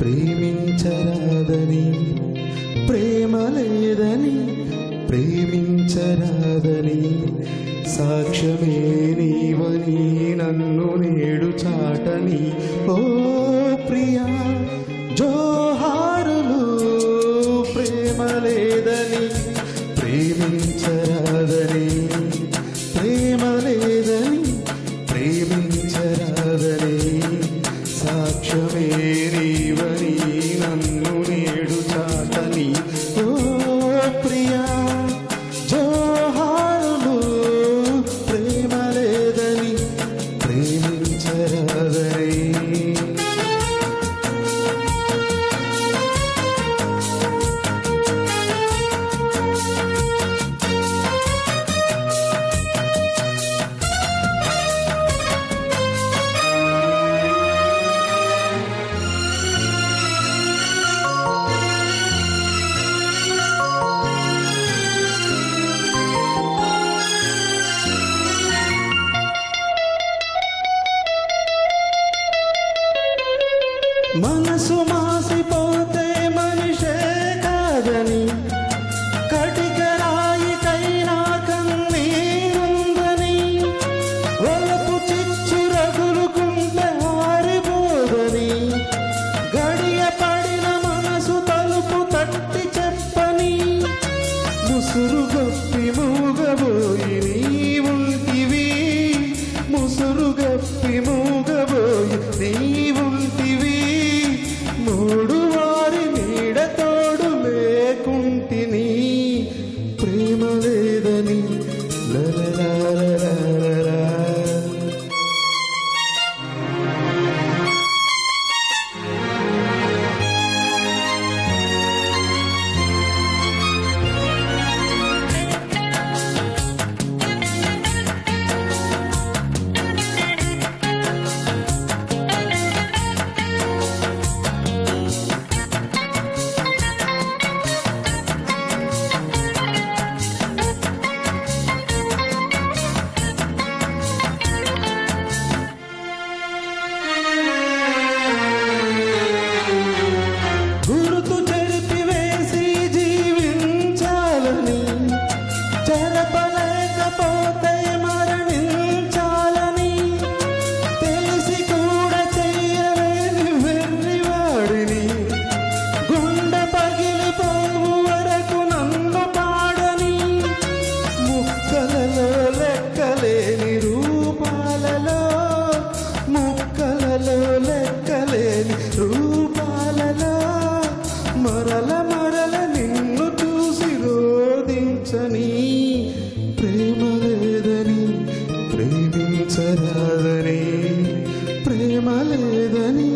ప్రేమించరాదని ప్రేమ లేదని ప్రేమించరాదని సాక్ష్యమే నీవని నన్ను నేడు చాటని. ఓ ప్రియా జోహారులు ప్రేమ లేదని ప్రేమించరాదని ప్రేమ లేదని ప్రేమించరాదని సాక్ష్యమే మనసు మాసిపో కాదనే ప్రేమ లేదని